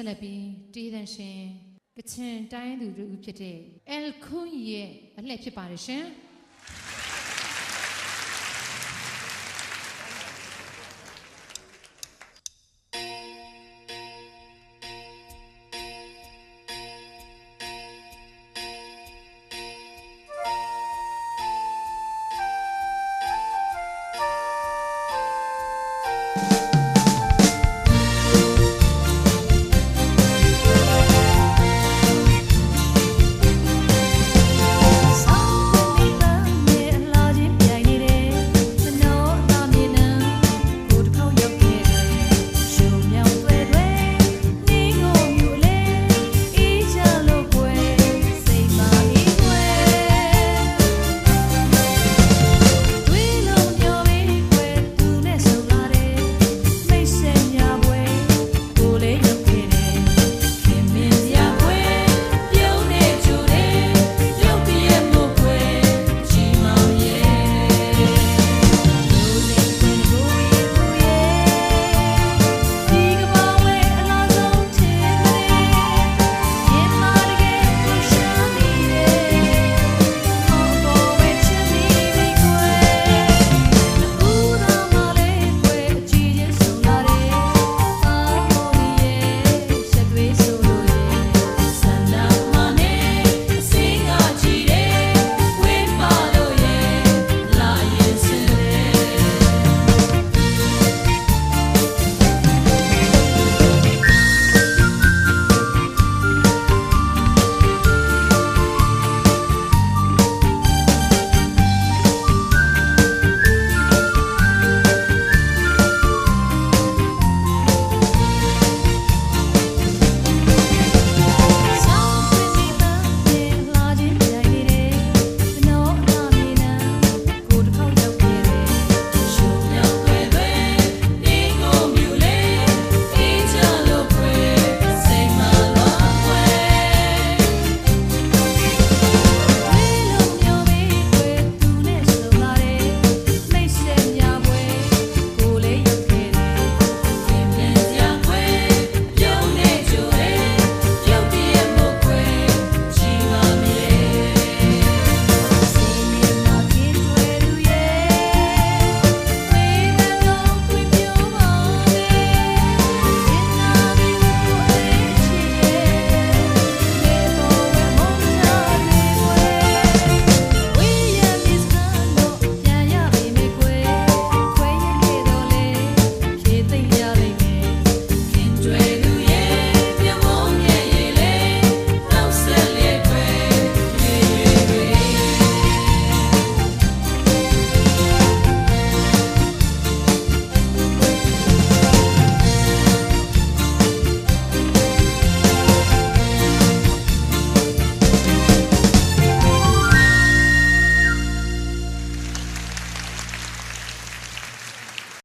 ဆက်လက်ပြီးတေးသန်ရှင်ကချင်တိုင်းသူတို့ဖြစ်တဲ့ El Kun ရဲ့အလှည့်ဖြစ်ပါတယ်ရှင်။